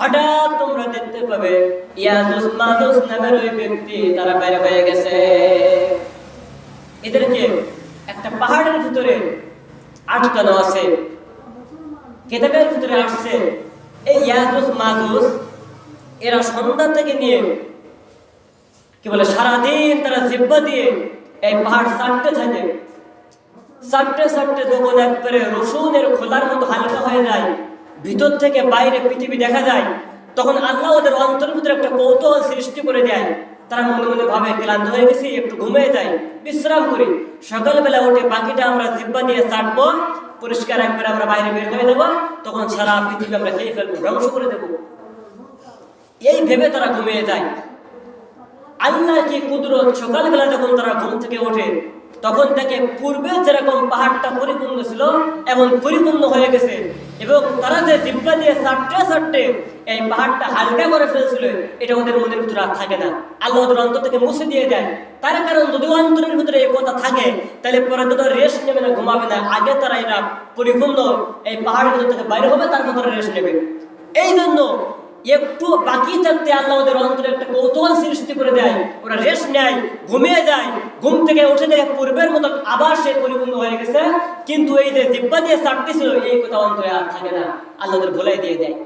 হঠাৎ তোমরা দেখতে পাবে ইয়াজুস মাজুস নামের ওই ব্যক্তি তারা বের হয়ে গেছে। এদেরকে একটা পাহাড়ের ভিতরে আটকানো আছে। কেতাবের ভিতরে আসছে, এই ইয়াজুস মাজুস এরা সন্ধ্যা থেকে নিয়ে, কি বলে, সারাদিন তারা জিব্বা দিয়ে এই পাহাড় চাটতে থাকে। চাটতে চাটতে যখন একবারে রসুনের খোলার মতো হালকা হয়ে যায় ভিতর থেকে বাইরে পৃথিবী দেখা যায়, তখন আল্লাহ ওদের অন্তরের ভিতরে একটা কৌতূহল সৃষ্টি করে দেয়। তারা মনে মনে ভাবে, ক্লান্ত হয়ে গেছি, একটু ঘুমিয়ে যাই। বিশ্রাম করি। সকালবেলা উঠে পাখিটা আমরা জিব্বা দিয়ে চাটবো, পরিষ্কার একবার আমরা বাইরে বের হয়ে দেবো তখন সারা পৃথিবী আমরা খেয়ে ফেলব, ধ্বংস করে দেবো। এই ভেবে তারা ঘুমিয়ে যায়। আল্লাহ কি কুদরত? সকালবেলা যখন তারা ঘুম থেকে ওঠে, তখন থেকে পূর্বে যেরকম পাহাড়টা পরিপূর্ণ ছিল, এমন পরিপূর্ণ হয়ে গেছে। এবং তারা যে জিব্বা দিয়ে চারটে চারটে এই পাহাড়টা হালকা করে ফেলছিল, এটা ওদের মনের ভিতরে আর থাকে না। আল্লাহ ওদের অন্তর থেকে মুছে দিয়ে দেয়। তার কারণ যদি অন্তরের ভিতরে এই কথা থাকে, তাহলে পরে তো রেস্ট নেবে না, ঘুমাবে না, আগে তারা এটা পরিপূর্ণ এই পাহাড়ের ভিতর থেকে বাইরে হবে তার তারা রেস্ট নেবে। এই জন্য একটু বাকি থাকতে আল্লাহ ওদের অন্তরে একটা কৌতূহল সৃষ্টি করে দেয়। ওরা রেস্ট নেয়, ঘুমিয়ে যায়, ঘুম থেকে উঠে দেখে পূর্বের মতো আবার সে পরিপূর্ণ হয়ে গেছে। কিন্তু এই যে দিব্যা দিয়ে চাটতেছিল এই কথা অন্তরে আর থাকে না। আল্লাহদের ভুলাই দিয়ে দেয়।